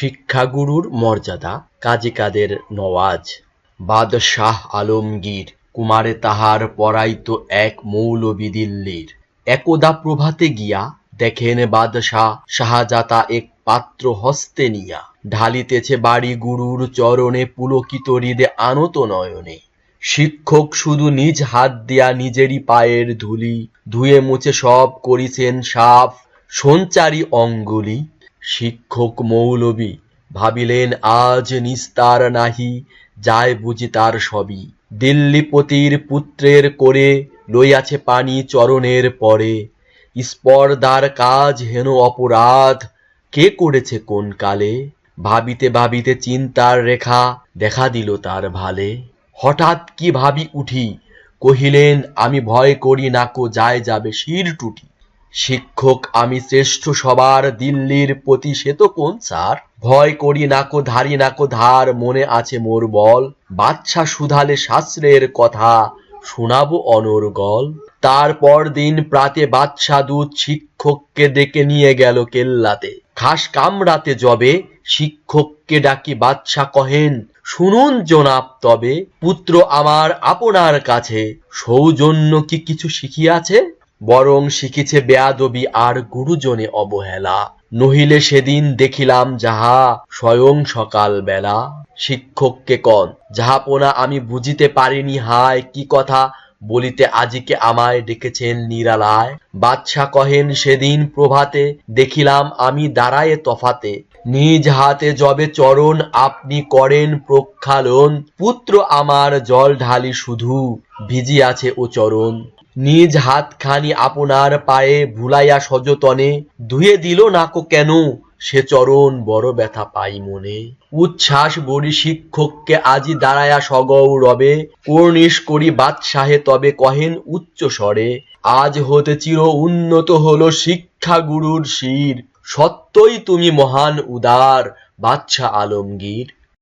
শিক্ষাগুরুর মর্যাদা, কাজী কাদের নওয়াজ। বাদশাহ আলমগীর, কুমারে তাহার পরাইত এক মৌলবি দিল্লির। একদা প্রভাতে গিয়া দেখেন বাদশাহ শাহজাতা এক পাত্র হস্তে নিয়া। ঢালিতেছে বাড়ি গুরুর চরণে পুলকিত হৃদে আনত নয়নে। শিক্ষক শুধু নিজ হাত দিয়া নিজেরই পায়ের ধুলি, ধুয়ে মুছে সব করিছেন সাফ, সঞ্চারী অঙ্গুলি। শিক্ষক মৌলবী, ভাবিলেন আজ নিস্তার নাহি, যায় বুঝি তার সবই। দিল্লিপতির পুত্রের করে লইয়াছে পানি চরণের পরে। স্পর্ধার কাজ হেন অপরাধ, কে করেছে কোন কালে? ভাবিতে ভাবিতে চিন্তার রেখা দেখা দিল তার ভালে। হঠাৎ কি ভাবি উঠি, কহিলেন, আমি ভয় করি নাকো যায় যাবে শির টুটি। শিক্ষক, আমি শ্রেষ্ঠ সবার দিল্লির প্রতি সে তো কোন স্যার। ভয় করি নাকো ধারি নাকো ধার, মনে আছে মোর বল। বাচ্চা সুধালে শাস্ত্রের কথা শোনাবো অনর্গল তারপর দিন প্রাতে বাদশা দূত শিক্ষককে ডেকে নিয়ে গেল কেল্লাতে। খাস কামড়াতে যবে শিক্ষককে ডাকি বাদশা কহেন, শুনুন জনাব তবে, পুত্র আমার আপনার কাছে, সৌজন্য কি কিছু শিখিয়াছে? বরং শিখিছে বেয়াদবি আর গুরুজনে অবহেলা। নহিলে সেদিন দেখিলাম যাহা স্বয়ং সকাল বেলা শিক্ষককে কন, যাহাপনা আমি বুঝিতে পারিনি হায়, কি কথা বলিতে আজিকে আমায় ডেকেছেন নিরালায়। বাদশা কহেন, সেদিন প্রভাতে দেখিলাম আমি দাঁড়ায়ে তফাতে। নিজ হাতে যবে চরণ আপনি করেন প্রক্ষালন, পুত্র আমার জল ঢালি শুধু ভিজিয়াছে ও চরণ। নিজ হাতখানি আপনার পায়ে ভুলাইয়া সযতনে, ধুয়ে দিল নাকো কেন? সে চরণ বড় ব্যথা পাই মনে। উচ্ছ্বাস বড়ি শিক্ষককে আজি দাঁড়ায়া সগৌরবে, কর্নিশ করি বাদশাহে তবে কহেন উচ্চ স্বরে, আজ হতে চির উন্নত হলো শিক্ষা গুরুর শির। সত্যই তুমি মহান উদার, বাদশাহ আলমগীর।